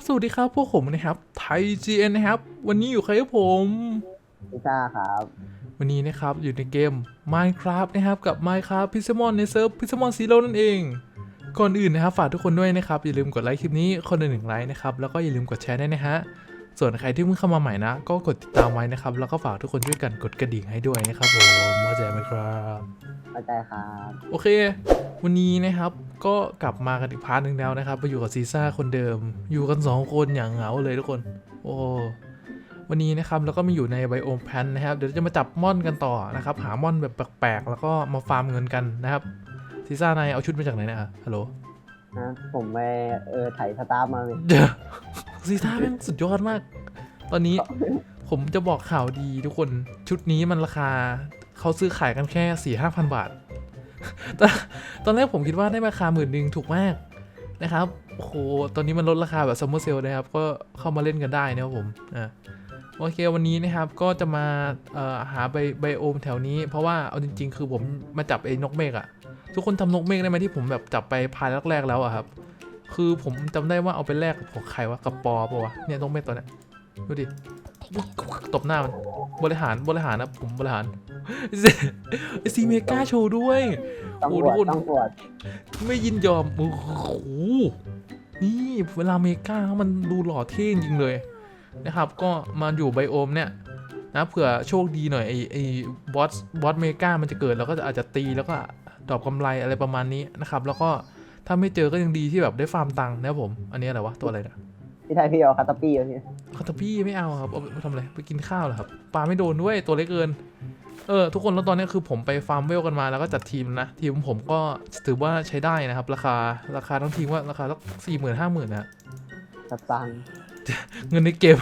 ละครับสวัสดีครับ พวกผมนะครับ ไทย GN นะครับ วันนี้อยู่ใครกับผมพิซซ่าครับ วันนี้นะครับอยู่ในเกม Minecraft นะครับ กับ Minecraft p i x e m o n ในเซิร์ฟ p i x e m o n Zero นั่นเอง ก่อนอื่นนะครับ ฝากทุกคนด้วยนะครับ อย่าลืมกดไลค์คลิปนี้คนละหนึ่งไลค์นะครับ แล้วก็อย่าลืมกดแชร์ด้วยนะฮะ ส่วนใครที่เพิ่งเข้ามาใหม่นะ ก็กดติดตามไว้นะครับ แล้วก็ฝากทุกคนช่วยกันกดกระดิ่งให้ด้วยนะครับผมเข้าใจไหมครับเข้าใจครับ โอเค วันนี้นะครับก็กลับมากันอีกพาร์ทหนึ่งแล้วนะครับมาอยู่กับซีซ่าคนเดิม อยู่กัน 2 คนอย่างเหงาเลยทุกคน โอ้วันนี้นะครับแล้วก็มาอยู่ในไบโอมแพนนะครับ เดี๋ยวจะมาจับม่อนกันต่อนะครับ หาม่อนแบบแปลกๆ แล้วก็มาฟาร์มเงินกันนะครับซีซ่านายเอาชุดมาจากไหนเนะฮัลโหลนะผมไปเออไถสตาร์ฟมาเลยเดี๋ยว ซีซ่าแม่งสุดยอดมาก ตอนนี้ผมจะบอกข่าวดีทุกคนชุดนี้มันราคาเขาซื้อขายกันแค่สี่ห้าพันบาทตอนตอนแรกผมคิดว่าได้ราคาหมื่นหนึ่งถูกมากนะครับโอ้โหตอนนี้มันลดราคาแบบซัมเมอร์เซลนะครับ ก็เข้ามาเล่นกันได้นะครับผมอะโอเควันนี้นะครับก็จะมาหาไบไบโอมแถวนี้ เพราะว่าเอาจริง ๆ คือผมมาจับไอ้นกเมฆอะทุกคนจำนกเมฆได้ไหมที่ผมแบบจับไปพายแรกๆแล้วอะครับ คือผมจำได้ว่าเอาไปแลกกับของใครวะกับปอปะวะเนี่ยนกเมฆตัวเนี้ยดูดิตบหน้ามันบริหารบริหารนะผมบริหารไอซีเมกาโชว์ด้วยต้องโอ้บทุวกชคนต้องบวชไม่ยินยอมโอ้โหนี่เวลาเมกามันดูหล่อเท่จริงเลยนะครับ ก็มาอยู่ไบโอมเนี่ยนะเผื่อโชคดีหน่อยไอไอบอสบอสเมกามันจะเกิดแล้วก็จะอาจจะตีแล้วก็ดรอปกำไรอะไรประมาณนี้นะครับ แล้วก็ ถ้าไม่เจอก็ยังดีที่แบบได้ฟาร์มตังค์นะครับผม อันนี้อะไรวะตัวอะไรเนะพี่ไทยพี่เอาคาตาปี้เอาพี่คาตาพี่ไม่เอาครับเอาไปทำอะไรไปกินข้าวเหรอครับปลาไม่โดนด้วยตัวเล็กเกินเออทุกคนแล้วตอนนี้คือผมไปฟาร์มเวลกันมาแล้วก็จัดทีมนะ ทีมผมก็ถือว่าใช้ได้นะครับ ราคาราคาทั้งทีมว่าราคาสักสี่หมื่นห้าหมื่นนะสตังค์เงินในเกม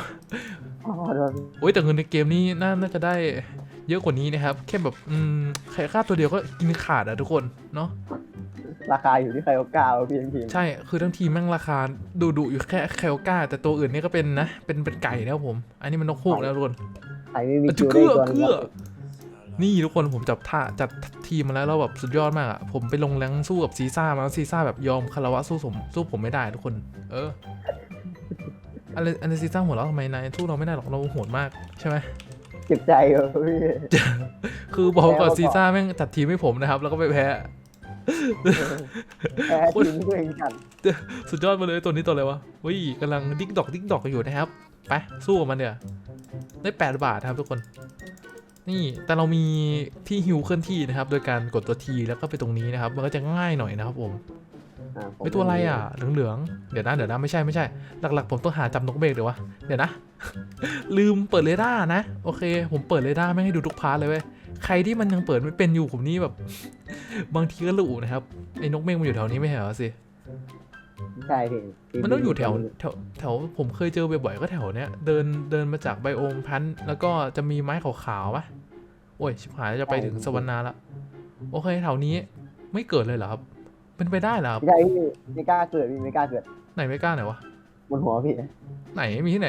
อ๋อโดนโอ้ยแต่เงินในเกมนี่น่าน่าจะได้เยอะกว่านี้นะครับแค่แบบอืมแค่ค่าตัวเดียวก็กินขาดอะทุกคนเนาะ ราคาอยู่ที่ใครโอกาสพี่พี่ใช่คือทั้งทีมแม่งราคาดุดุๆอยู่แค่แคลก้า แต่ตัวอื่นนี่ก็เป็นนะ เป็นเป็นไก่นะครับผม อันนี้มันนกฮูกนะทุกคนใครไม่มีอะคิวเกืได้อตัวนึเกืงอนี่ทุกคนผมจับท่าจัดทีมมาแล้วแล้วแบบสุดยอดมากอะผมไปลงแรงสู้กับซีซ่ามาแล้วซีซ่าแบบยอมคารวะสู้ผมสู้ผมไม่ได้ทุกคน เอออะไรอะไรซีซ่าหัวเราะทำไมนายสู้เราไม่ได้หรอกเราโหดมากใช่ไหมเจ็บใจเหรอพี่คือบอกก่อนแพ้มาก่อนซีซ่าแม่งจัดทีมให้ผมนะครับ แล้วก็ไปแพ้ แพ้ทีมตัวเองกันสุดยอดมาเลยตัวนี้ตัวอะไรวะวิกำลังดิ๊กดอกดิ๊กดอกอยู่นะครับ ไป สู้กับมันเดี๋ยวได้แปดบาทครับทุกคน นี่แต่เรามีที่ฮิวเคลื่อนที่นะครับ โดยการกดตัวทีแล้วก็ไปตรงนี้นะครับ มันก็จะง่ายหน่อยนะครับผมอ่าผมไม่ตัวอะไรอะเหลืองๆ เดี๋ยวนะเดี๋ยวนะไม่ใช่ไม่ใช่ หลักๆ ผมต้องหาจำนกเบกเดี๋ยววะเดี๋ยวนะ ลืมเปิดเรดาร์นะ โอเค ผมเปิดเรดาร์ไม่ให้ดูทุกพาร์ทเลยเว้ยใครที่มันยังเปิดไม่เป็นอยู่ผมนี่แบบ บางทีก็หลูนะครับไอ้นกเมฆมันอยู่แถวนี้ไม่ใช่เหรอสิใช่พี่พี่มันต้องอยู่แถวแถวแถวผมเคยเจอบ่อยๆก็แถวเนี้ยเดินเดินมาจากไบโอมพันธุ์แล้วก็จะมีไม้ขาวๆปะโอ้ยชิบหายแล้วจะไปถึงสวรรณาละโอเคแถวนี้ไม่เกิดเลยเหรอครับเป็นไปได้เหรอครับพี่ไทยพี่ไม่กล้าเกิดพี่ไม่กล้าเกิดไหนไม่กล้าไหนวะบนหัวพี่ไหนมีที่ไหน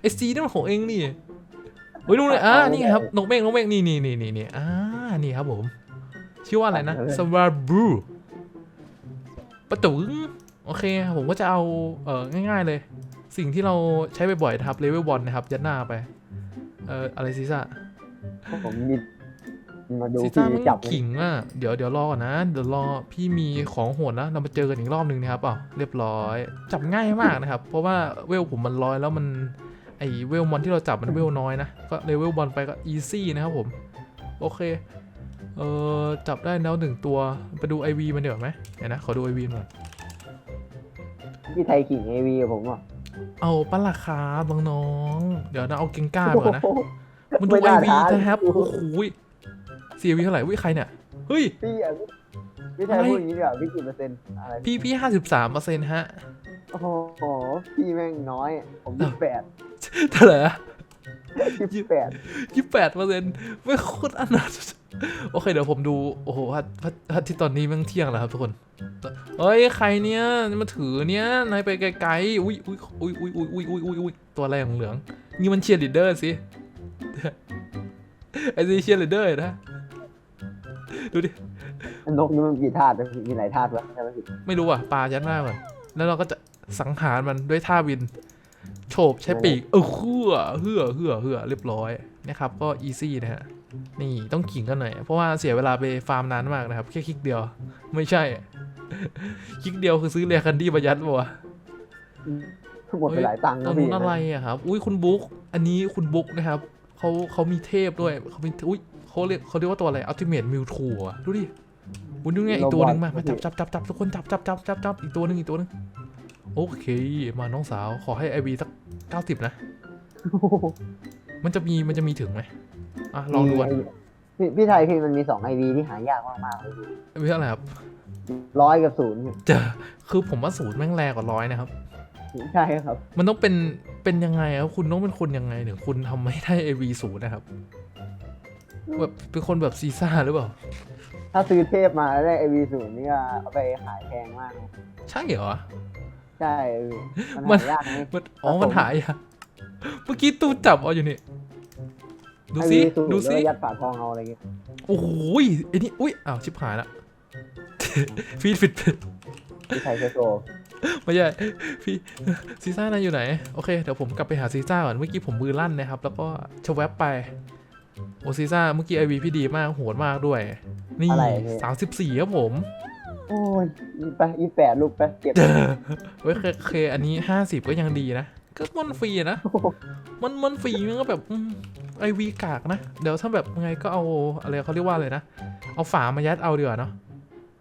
ไอซีนั่นมันของเองนี่เฮ้ยนู่นเลยอ่านี่ไงครับนกเมฆนกเมฆนี่นี่นี่นี่นี่อ่า นี่ครับผม ชื่อว่าอะไรนะสวาบูประตูโอเค ผมก็จะเอาเออง่าย ๆเลย สิ่งที่เราใช้บ่อยๆนะครับเลเวลบอลนะครับ ยัดหน้าไป เอออะไรซีซ่าผมมีมาดูซีพี่ซ่ามันจับขิงอะเดี๋ยวเดี๋ยวรอก่อนนะ เดี๋ยวรอพี่มีของโหดนะ เรามาเจอกันอีกรอบหนึ่งนะครับอะเรียบร้อย จับง่ายมากนะครับ เพราะว่าเวลผมมันร้อยแล้วมันไอเวลมอนที่เราจับมันเวลน้อยนะ ก็เลเวลบอลไปก็อีซี่นะครับผม โอเค เออจับได้แล้วหนึ่งตัว ไปดู IV มันเดี๋ยวาไหมเดี๋ยวนะ ขอดู IV มันก่อนพี่ไทยขิงเอวีผมอะเอาปะราคาบางน้องเดี๋ยวนะเอาเก่งกล้าไปก่อนนะโอ้โหมันดูไม่น่า IV ท้านะครับโอ้โอ้โหโหเสียวีเท่าไหร่วิใครเนี่ย เฮ้ย พี่อะพี่พี่ไทยอะไรพูดอย่างนี้ดีกว่าพี่กี่เปอร์เซ็นต์อะไรพี่พี่ห้าสิบสามเปอร์เซ็นต์ฮะ โอ้โหพี่แม่งน้อย ผมยี่แปดเท่าไหร่อะยี่แปดยี่แปดเปอร์เซ็นต์ไม่โคตรอนาถ โอเคเดี๋ยวผมดู โอ้โหพัดพัดพัดที่ตอนนี้แมันเที่ยงแล้วครับทุกคนเฮ้ยใครเนี่ยมาถือเนี่ยนายไปไกลๆอุ้ยอุ้ยอุ้ยอุ้ยอุ้ยอุ้ยอุ้ยอุ้ยอุ้ยตัวอะไรของเหลืองๆนี่มันเชียร์ลีดเดอร์สิไอ้ซีเชียร์ลีดเดอร์นะดูดินกนี่มันกี่ธาตุนะมีหลายธาตุวะใช่ไหมพี่ไม่รู้อะปลายัดหน้าก่อนแล้วเราก็จะสังหารมันด้วยท่าบินโฉบใช้ปีกเออเฮือเฮือเฮือเฮือเรียบร้อยนะครับก็อีซี่นะฮะ นี่ต้องขิงกันหน่อย เพราะว่าเสียเวลาไปฟาร์มนานมากนะครับ แค่คลิกเดียว ไม่ใช่ คลิกเดียวคือซื้อเรียคันดี้มายัดปะวะหมดไปหลายตังค์ตรนะงพี่นู้นอะไรอะครับ อุ้ยคุณบุ๊ก อันนี้คุณบุ๊กนะครับเขาเขามีเทพด้วยเขามีอุ้ยเขาเรียกเขาเรียกว่าตัวอะไรอัลติเมทมิวทูอะดูดิวุ้นดูไงอีกตัวหนึ่งมามาจับจับจับจับทุกคนจับจับจับจับจับอีกตัวหนึ่งอีกตัวหนึ่งโอเค มาน้องสาวขอให้ไอวีสักเก้าสิบนะ มันจะมีมันจะมีถึงไหม อะลองดูอะพี่พี่ไทยพี่มันมีสองไอวีที่หายากมากๆเลยพี่ไอวีเท่าไหร่ครับร้อยกับศูนย์พี่เจอคือผมว่าศูนย์แม่งแรงกว่าร้อยนะครับใช่ครับ มันต้องเป็นเป็นยังไงครับคุณต้องเป็นคนยังไงถึงคุณทำให้ได้ไอวีศูนย์นะครับแบบเป็นคนแบบซีซ่าหรือเปล่า ถ้าซื้อเทพมาแล้วได้ไอวีศูนย์นี่ก็เอาไปขายแพงมากนะใช่เหรอ ใช่พี่มันมันหายากไหมมันอ๋อครับผมมันหายอะ เมื่อกี้ตู้จับเอาอยู่นี่ ดูซิไอวีศูนย์ดูแล้วซิก็ยัดฝาทองเอาอะไรเงี้ยโอ้โหยไอ้นี่อุ้ยอ้าวชิบหายละ ฟีดฟิตพี่ไทยโชว์ไม่ใช่พี่ซีซ่านายอยู่ไหน โอเค เดี๋ยวผมกลับไปหาซีซ่าก่อน เมื่อกี้ผมมือลั่นนะครับ แล้วก็ชะแวบไป โอซีซ่าเมื่อกี้ไอวีพี่ดีมากโหดมากด้วย นี่สามสิบสี่ครับผม โอ้ยยี่ไปยี่แปดลูกไปเก็บ เว้ยเคเคอันนี้ห้าสิบก็ยังดีนะ ก็มันฟรีนะ มันมันฟรีมันก็แบบไอวีกากนะ เดี๋ยวถ้าแบบไงก็เอาอะไรเขาเรียกว่าอะไรนะ เอาฝามายัดเอาดีกว่าเนาะ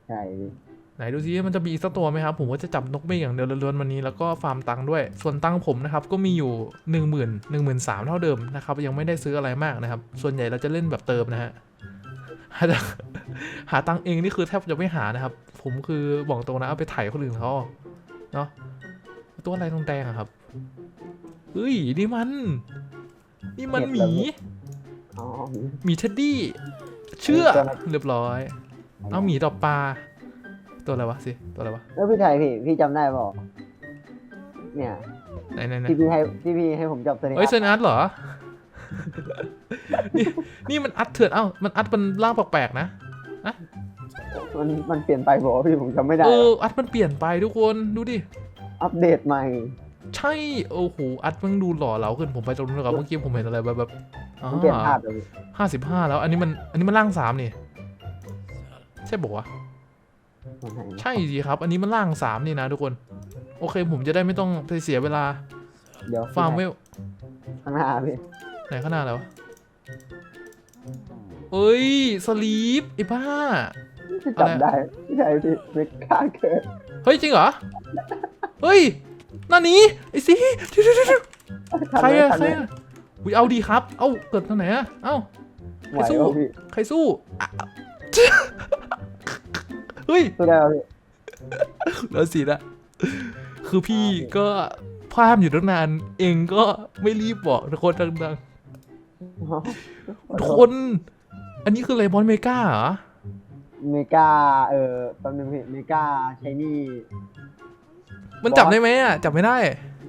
ใช่พี่ไหนดูซิมันจะมีอีกสักตัวไหมครับ ผมว่าจะจับนกเมฆอย่างเดียวล้วนๆวันนี้แล้วก็ฟาร์มตังค์ด้วย ส่วนตังค์ผมนะครับก็มีอยู่1 0 0 0 0 1 1 3 0 0 0เท่าเดิมนะครับยังไม่ได้ซื้ออะไรมากนะครับ ส่วนใหญ่เราจะเล่นแบบเติมนะฮะหาตังค์หาตังค์เองนี่คือแทบจะไม่หานะครับ ผมคือบอกตรงนะเอาไปไถ่ายคนอื่นเขาเนาะตัวอะไรตรงแดงอะครับ เฮ้ยนี่มัน นี่มันหมีอ๋อหมีเท็ดดี้ เชื่อเรียบร้อย เอาหมีดอกปลา ตัวอะไรวะสิ ตัวอะไรวะ แล้วพี่ไทยพี่พี่จำได้เปล่าเนี่ยไหนไหนไหนที่พี่ให้ที่พี่ให้ผมจับตัวนี้เฮ้ยเซนอาร์ตเหรอ นี่นี่มันอัดเถื่อนเอ้า มันอัดเป็นร่างแปลกๆนะมันมันเปลี่ยนไปบอกว่าพี่ผมจำไม่ได้เอออัดมันเปลี่ยนไปทุกคนดูดิ อัปเดตใหม่ ใช่ โอ้โห อัดมันดูหล่อเหลาขึ้น ผมไปตรงนู้นก่อนเมื่อกี้ผมเห็นอะไรแบบแบบมันเปลี่ยนภาพเลยห้าสิบห้าแล้ว อันนี้มัน อันนี้มันร่างสามนี่ ใช่บอกวะมันไหนใช่สิครับ อันนี้มันร่างสามนี่นะทุกคน โอเค ผมจะได้ไม่ต้องไปเสียเวลา เดี๋ยวฟาร์มเวลข้างหน้าพี่ไหนข้างหน้าแล้วะเอ้ย สลีปไอ้บ้าจำได้พี่ไทยพี่ไม่กล้าเกินเฮ้ย จริงเหรอ เฮ้ย นั่นนี้ไอ้สิเดี๋ยวเดี๋ยวเดี๋ยวใครอะใครอะอุ้ยเอาดีครับ เอ้าเกิดทางไหนอะเอ้าไหวป่ะพี่ใครสู้อะเฮ้ยสู้ได้ป่ะพี่แล้วสินะคือพี่ก็พลาดอยู่ตั้งนาน เองก็ไม่รีบบอกทุกคนดังๆทุกคน อันนี้คืออะไรบอลเมกาเหรอเมกาเออแป๊บนึงพี่เมกาใช้นี่ มันจับได้ไหมอะจับไม่ได้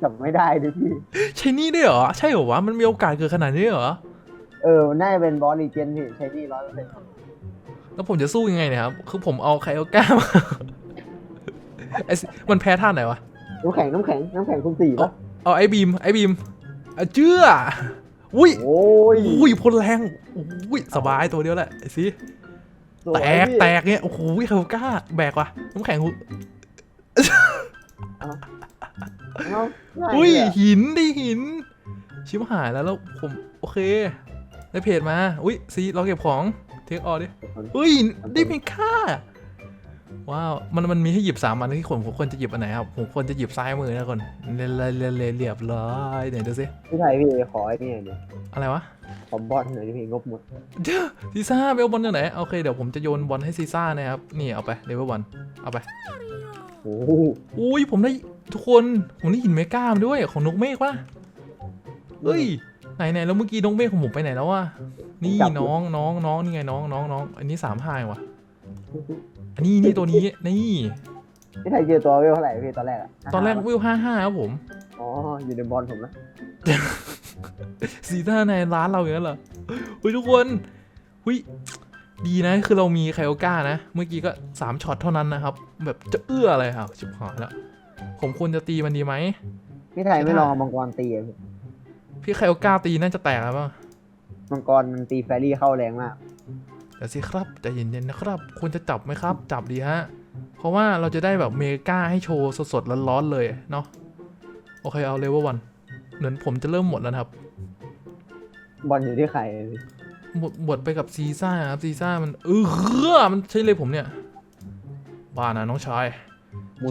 จับไม่ได้ดิพี่ ใช่นี่ด้วยเหรอ ใช่เหรอวะ มันมีโอกาสเกิดขนาดนี้เหรอ เออ น่าจะเป็นบอสลีเจนพี่ใช้นี่ร้อยเปอร์เซ็นต์แล้วผมจะสู้ยังไงเนี่ยครับ คือผมเอาใครเอาก้ามาไอ้สิมันแพ้ท่าไหนวะ น้ำแข็งน้ำแข็งน้ำแข็งคุณสี่ปะเอาไอ้บีมไอ้บีมอะเจื้ออุ้ยโอ้ยอุ้ยพลแรงอุ้ยสบายตัวเดียวแหละไอ้สิสวยแตกพี่แตกเนี่ยโอ้โหใครเอาก้าแบกว่ะน้ำแข็งหูเอุ้ยหินดิหิน ชิบหายแล้วแล้วผมโอเค ได้เพจมา อุ้ยซีเราเก็บของเทคออดิเฮ้ยได้เมค่าว้าวมันมันมีให้หยิบสามอันที่ผมควรจะหยิบอันไหนครับผมควรจะหยิบซ้ายมือนะคนเรียเรียเรียเรียบร้อยไหนดูสิพี่ไทยพี่ขอไอ้นี่หน่อยอะไรวะขอบอลหน่อยพี่งบหมดเดี๋ยวซีซ่าไปเอาบอลจากไหนโอเคเดี๋ยวผมจะโยนบอลให้ซีซ่านะครับนี่เอาไปเลเวลบอลเอาไป โอ้โหอุ้ยผมได้ทุกคนผมได้หินเมก้ามาด้วยของนกเมฆปะเฮ้ยไหนไหนแล้วเมื่อกี้นกเมฆของผมไปไหนแล้ววะนี่น้องน้องน้องนี่ไงน้องน้องน้องอันนี้สามห้าวะอันนี้นี่ตัวนี้นี่พี่ไทยเจอตัวเวลเท่าไหร่พี่ตอนแรกอะตอนแรกวิวห้าห้าครับผมอ๋ออยู่ในบอลผมนะซีซ่าในร้านเราอย่างนั้นเหรอเฮ้ยทุกคนหุย ดีนะคือเรามีไคโอก้านะ เมื่อกี้ก็สามช็อตเท่านั้นนะครับ แบบจะเอื้ออะไรครับชิบหายแล้วผมควรจะตีมันดีไหมพี่ไทยไม่ลองเอามังกรตีอะพี่พี่ใครเอากล้าตีน่าจะแตกแล้วป่ะมังกรมันตีแฟรี่เข้าแรงมากเดี๋ยวสิครับใจเย็นๆนะครับ ควรจะจับไหมครับ จับดีฮะ เพราะว่าเราจะได้แบบเมกาให้โชว์สดๆร้อนๆเลยเนาะโอเคเอาเลเวลวันเหมือนผมจะเริ่มหมดแล้วนะครับ บอลอยู่ที่ใคร อะพี่หมดหมดไปกับซีซ่าครับซีซ่ามันเออเฮ้อมันใช่เลยผมเนี่ยบ้านะน้องชาย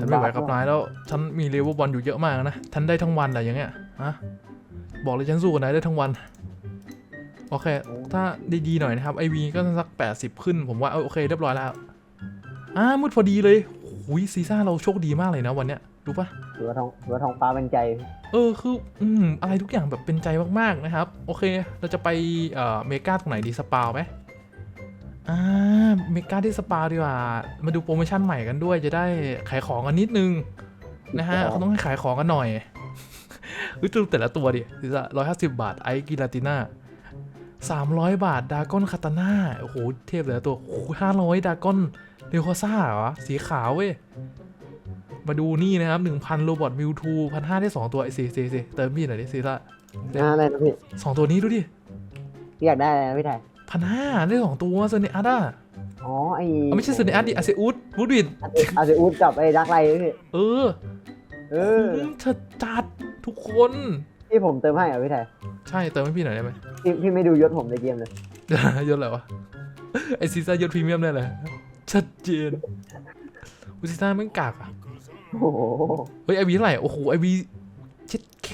ฉันไม่ไหวกับนายแล้วฉันมีเลเวลบอลอยู่เยอะมากนะฉันได้ทั้งวันแหละอย่างเงี้ยฮะบอกเลยฉันสู้กับนายได้ทั้งวันโอเค ถ้าดีๆหน่อยนะครับไอวีก็สัก 80 ขึ้น ผมว่าเออโอเคเรียบร้อยแล้วอ่ามืดพอดีเลยหุยซีซ่าเราโชคดีมากเลยนะวันเนี้ย รู้ปะถือว่าทองถือว่าทองฟ้าเป็นใจพี่เออคืออืมอะไรทุกอย่างแบบเป็นใจมากๆนะครับ โอเค เราจะไปเอ่อเมกาตรงไหนดีสปาวไหมอ่าเมกาที่สปาวดีกว่า มาดูโปรโมชั่นใหม่กันด้วย จะได้ขายของกันนิดนึงนะฮะเขาต้องให้ขายของกันหน่อยเฮ้ยดูแต่ละตัวดิสิจะร้อยห้าสิบบาทไอกิลาติน่าสามร้อยบาทดากอนคาตาน่าโอ้โหเทพแต่ละตัวโอ้โหห้าร้อยดากอนเรโคซ่าเหรอสีขาวเว้ย มาดูนี่นะครับหนึ่งพันโรบอทมิวทูพันห้าได้สองตัวไอซีซีซีเติมพี่หน่อยดิซีละอ่าอะไรนะพี่สองตัวนี้ดูดิพี่อยากได้อะไรนะพี่ไทยพันห้าได้สองตัวเซเนอาร์ดอะอ๋อไอเอาไม่ใช่เซเนอาร์ดดิอาเซอุสวูดวินอาเซอูดกับไอ้ดักไลพี่เออ เออคุ้มเถิดจัดทุกคนที่ผมเติมให้เหรอพี่ไทยใช่เติมให้พี่หน่อยได้ไหมพี่พี่ไม่ดูยศผมในเกมเลยยศอะไรวะไอซีซ่ายศพรีเมียมได้เลยชัดเจนอุยซีซ่าแม่งกากอะ โอ้โหเฮ้ยไอวีเท่าไหร่โอ้โหไอวีเจ็ดเค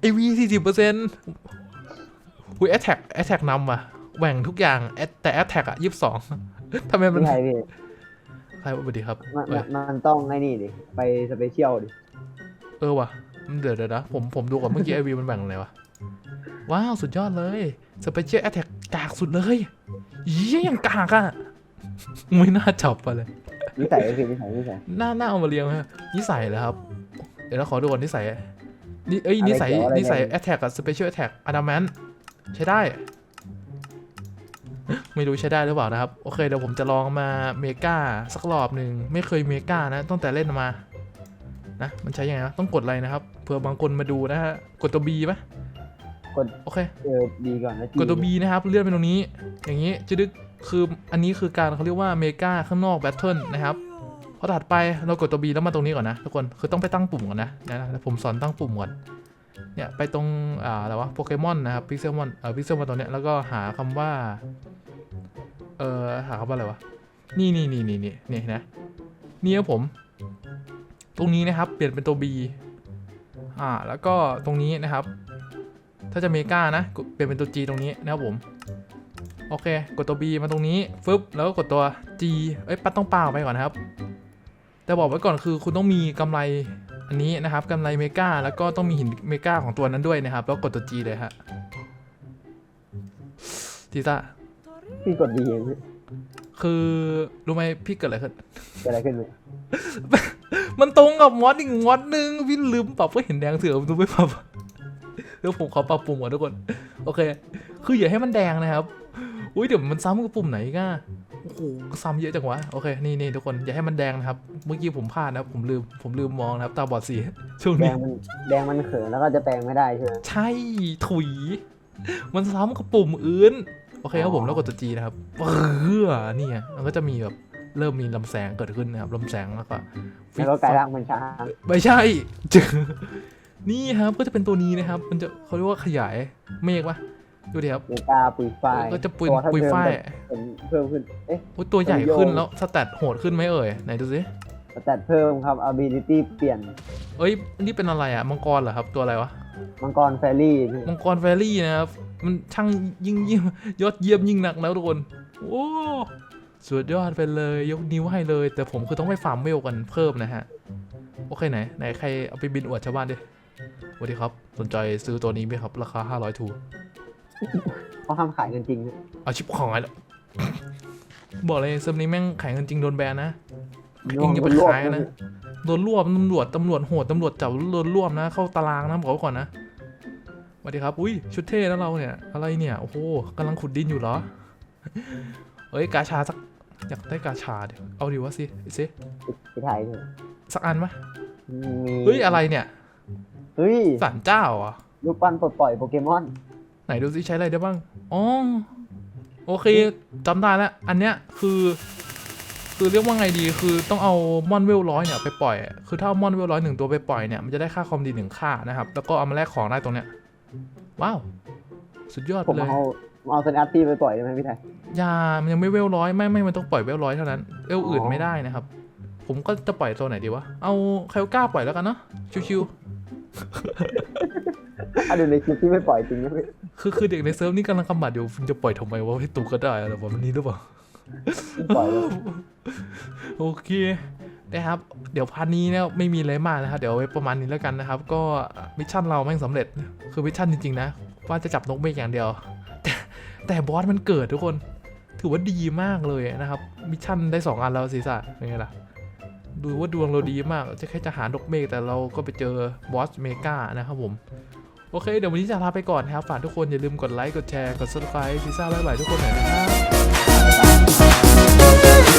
ไอวีสี่สิบเปอร์เซ็นต์อุ้ยแอตแทกแอตแทกนำอะแหว่งทุกอย่าง Add- แต่แอตแทกอะยี่สิบสองทำไมมันพี่ไทยพี่ใครว่าสวัสดีครับมันเอ้มัยนมันต้องไอ้นี่ดิ ไปสเปเชียลดิ เออว่ะเดี๋ยวเดี๋ยวนะผมผมดูก่อนเมื่อกี้ไอวีมันแบ่งอะไรวะ ว้าว สุดยอดเลยสเปเชียลแอตแทกกากสุดเลยยี่ยังกากอะ ไม่น่าจับไปเลย นิสัยพี่นิสัยนิสัยหน้าหน้าเอามาเรียงฮะนิสัยเหรอครับ เดี๋ยวเราขอดูก่อนนิสัยนี่เอ้ยอะไรนิสัยเกี่ยวอะไรนิสัยเนี่ยแอ t แทกกับสเปเชียลแอ t แทกอะดามนใช้ได้ ไม่รู้ใช้ได้หรือเปล่านะครับ โอเคเดี๋ยวผมจะลองมาเมกาสักรอบหนึ่งไม่เคยเมกานะตั้งแต่เล่นมานะมันใช้ยังไงวะต้องกดอะไรนะครับเผื่อบางคนมาดูนะฮะกดตัว B ไหมกดโอเคเออดีก่อนนะกดตัว B นะครับ เลื่อนไปตรงนี้ อย่างนี้จะดึก คืออันนี้คือการเขาเรียกว่าเมกาข้างนอกแบทเทิลนะครับพอถัดไปเรากดตัว B แล้วมาตรงนี้ก่อนนะทุกคนคือต้องไปตั้งปุ่มก่อนนะนะนะผมสอนตั้งปุ่มก่อนเนี่ยไปตรงอ่าอะไรวะโปเกมอนนะครับพิกเซลมอนเอ่อพิกเซลมาตรงเนี้ยแล้วก็หาคำว่าเอ่อหาคำว่าอะไรวะนี่นี่นี่นี่นี่นี่นะนี่ครับผม ตรงนี้นะครับเปลี่ยนเป็นตัว B อ่าแล้วก็ตรงนี้นะครับ ถ้าจะเมกานะเปลี่ยนเป็นตัว G ตรงนี้นะครับผม โอเค กดตัว B มาตรงนี้ฟึบแล้วก็กดตัว G เอ้ยปัดต้องเปล่าไปก่อนนะครับ แต่บอกไว้ก่อนคือคุณต้องมีกำไรอันนี้นะครับกำไรเมกาแล้วก็ต้องมีหินเมกาของตัวนั้นด้วยนะครับ แล้วกดตัว G เลยฮะทีซ่าพี่กดดีเองพี่คือรู้ไหมพี่เกิดอะไรขึ้นเกิดอะไรขึ้นพี่มันตรงกับมอดอีกมอดหนึ่งพี่ลืมปรับก็เห็นแดงเสือผมดูไม่ปรับเดี๋ยวผมขอปรับปุ่มก่อนทุกคน โอเค คืออย่าให้มันแดงนะครับ อุ้ยเดี๋ยวมันซ้ำกับปุ่มไหนอีกันโอ้โหซ้ำเยอะจังวะ โอเค นี่นี่ทุกคน อย่าให้มันแดงนะครับ เมื่อกี้ผมพลาดนะครับผมลืม ผมลืมมองนะครับ ตาบอดสี ช่วงแดนี้ งมันแดงมันเขินแล้วก็จะแปลงไม่ได้ใช่ไหม ใช่ ถุย มันซ้ำกับปุ่มอื่น โอเคครับผมแล้วกดตัว G นะครับเออนี่ไงมันก็จะมีแบบ เริ่มมีลำแสงเกิดขึ้นนะครับลำแสงแล้วก็แล้วก็กลายร่างเป็นช้างไม่ใช่เจอนี่ครับ ก็จะเป็นตัวนี้นะครับ มันจะเขาเรียกว่าขยายเมฆปะ ดูดิครับเมกาปุยไฟก็จะปุยตัวเท่าปุยเดิมฝ้ายแต่ผมเพิ่มขึ้น เอ๊ะโอ้ยตัวใหญ่ขึ้นโยงแล้วสแตทโหดขึ้นไหมเอ่ยไหนดูสิแต่เพิ่มครับ ability เปลี่ยน เอ้ยนี่เป็นอะไรอะมังกรเหรอครับตัวอะไรวะมังกรแฟรี่พี่มังกรแฟรี่นะครับมันช่างยิ่งยิ่งยอดเยี่ยมยิ่งหนักแล้วทุกคน โอ้สุดยอดไปเลยยกนิ้วให้เลย แต่ผมคือต้องไปฟาร์มเวลกันเพิ่มนะฮะโอเคไหนไหนใครเอาไปบินอวดชาวบ้านดิสวัสดีครับ สนใจซื้อตัวนี้ไหมครับ ราคา 500ทู เขาทำขายกันจริงนะเอาชิปของไอ้แล้วบอกเลยเซิร์ฟนี้แม่งขายเงินจริงโดนแบนนะเองอย่าไปขายนะโดนรวบตำรวจตำรวจโหดตำรวจจับโดนรวบนะ เข้าตารางนะบอกไว้ก่อนนะสวัสดีครับอุ้ยชุดเท่นะเราเนี่ย อะไรเนี่ยโอ้โหกำลังขุดดินอยู่เหรอเอ้ยกาชาสักอยากได้กาชาเดี๋ยวเอาดีวะสิสิพี่ไทยเถอะสักอันไหมมีเฮ้ยอะไรเนี่ยเฮ้ยสารเจ้าเหรอะลูกปั้นปลดปล่อยโปเกมอน ไหนดูซิใช้อะไรได้บ้าง อ๋อ โอเคจำได้แล้ว อันเนี้ยคือ คือเรียกว่าไงดี คือต้องเอามอนเวลร้อยเนี่ยไปปล่อย คือถ้าเอามอนเวลร้อยหนึ่งตัวไปปล่อยเนี่ย มันจะได้ค่าคอมดีหนึ่งค่านะครับ แล้วก็เอามาแลกของได้ตรงเนี้ย ว้าว สุดยอดผมเลย เอาเอาเซนอาร์ตีไปปล่อยได้ไหมพี่ไทย ยามันยังไม่เวลร้อยไม่ไม่มันต้องปล่อยเวลร้อยเท่านั้นเวลอื่นอ๋อไม่ได้นะครับ ผมก็จะปล่อยตัวไหนดีวะ เอาไคลก้าปล่อยแล้วกันเนาะ ชิวอะดูในคลิปที่ไม่ปล่อยจริงนะพี่ๆ คือคือเด็กในเซิร์ฟนี่กำลังกำบัดอยู่จะปล่อยทำไมวะให้ตูก็ได้อะไรแบบนี้หรือเปล่าปล่อยเลยโอเคนะครับ เดี๋ยวพาร์ทนี้เนี่ยไม่มีอะไรมากนะครับเดี๋ยวไว้ประมาณนี้แล้วกันนะครับ ก็มิชชั่นเราแม่งสำเร็จคือมิชชั่นจริงๆนะว่าจะจับนกเมฆอย่างเดียว แต่แต่บอสมันเกิดทุกคน ถือว่าดีมากเลยนะครับมิชชั่นได้สองอันแล้วศีรษะเป็นไงล่ะดูว่าดวงเราดีมากจะแค่จะหานกเมฆแต่เราก็ไปเจอบอสเมกานะครับผม โอเค เดี๋ยววันนี้จะลาไปก่อนนะครับ ฝากทุกคนอย่าลืมกดไลค์ กดแชร์ กด subscribe ซีซ่าไลฟ์ทุกคนหน่อยนะครับ